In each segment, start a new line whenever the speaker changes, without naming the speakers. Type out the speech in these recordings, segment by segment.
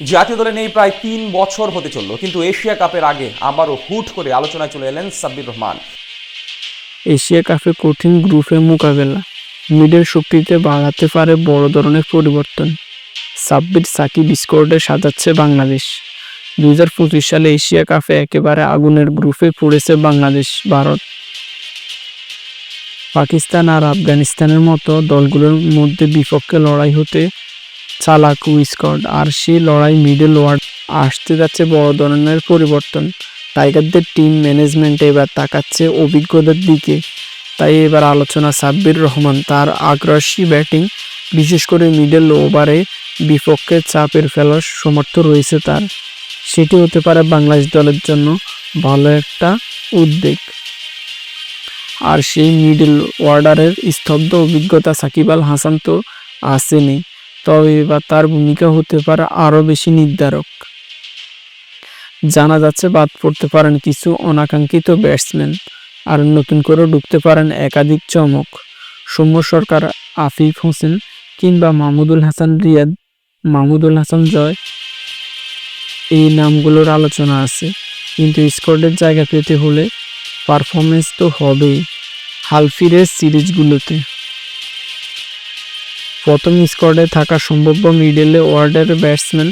জাতীয় দলে নেই, প্রায় তিন বছর হতে চলল। কিন্তু এশিয়া কাপের আগে আবারও হুট করে আলোচনায় চলে এলেন সাব্বির রহমান।
এশিয়া কাপে কঠিন গ্রুপে মোকাবেলা মিডের শক্তিতে বাড়াতে পারে বড় ধরনের পরিবর্তন। সাব্বির সাকিব স্কোয়াডে সাজাচ্ছে বাংলাদেশ। দুই হাজার পঁচিশ সালে এশিয়া কাপে একেবারে আগুনের গ্রুপে পড়েছে বাংলাদেশ, ভারত। পাকিস্তান আর আফগানিস্তানের মতো দলগুলোর মধ্যে বিপক্ষে লড়াই হতে চালাকু স্কোয়াড আর সেই লড়াই মিডল ওয়ার্ড আসতে যাচ্ছে বড় ধরনের পরিবর্তন। টাইগারদের টিম ম্যানেজমেন্ট এবার তাকাচ্ছে অভিজ্ঞতার দিকে। তাই এবার আলোচনা সাব্বির রহমান তার আগ্রাসী ব্যাটিং, বিশেষ করে মিডল ওভারে বিপক্ষে চাপের ফেলার সমর্থ রয়েছে তার। সেটি হতে পারে বাংলাদেশ দলের জন্য ভালো একটা উদ্বেগ। আর সেই মিডল অর্ডারের স্তব্ধ অভিজ্ঞতা সাকিব আল হাসান তো আসেনি তবে এবার তার ভূমিকা হতে পারে আরও বেশি নির্ধারক। জানা যাচ্ছে বাদ পড়তে পারেন কিছু অনাকাঙ্ক্ষিত ব্যাটসম্যান আর নতুন করে ঢুকতে পারেন একাধিক চমক। সৌম্য সরকার, আফিফ হোসেন কিংবা মাহমুদুল হাসান রিয়াদ, মাহমুদুল হাসান জয়। এই নামগুলোর আলোচনা আছে, কিন্তু স্কোয়াডের জায়গা পেতে হলে পারফরমেন্স তো হবেই হালফিরের সিরিজগুলোতে। প্রথম স্কোয়াডে থাকা সম্ভাব্য মিডলে ওয়ার্ডের ব্যাটসম্যান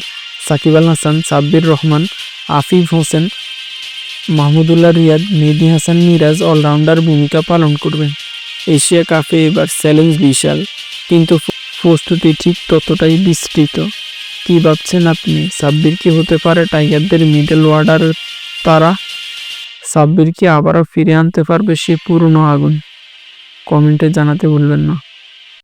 সাকিব আল হাসান, সাব্বির রহমান, আফিফ হোসেন, মাহমুদুল্লাহ রিয়াদ, মেহেদি হাসান মিরাজ অলরাউন্ডার ভূমিকা পালন করবেন। এশিয়া কাপে এবার চ্যালেঞ্জ বিশাল, কিন্তু প্রস্তুতি ঠিক ততটাই বিস্তৃত। কি ভাবছেন আপনি? সাব্বির কি হতে পারে টাইগারদের মিডল ওয়ার্ডার তারা? সাব্বির কি আবারও ফিরে আনতে পারবে সে পুরনো আগুন? কমেন্টে জানাতে ভুলবেন না।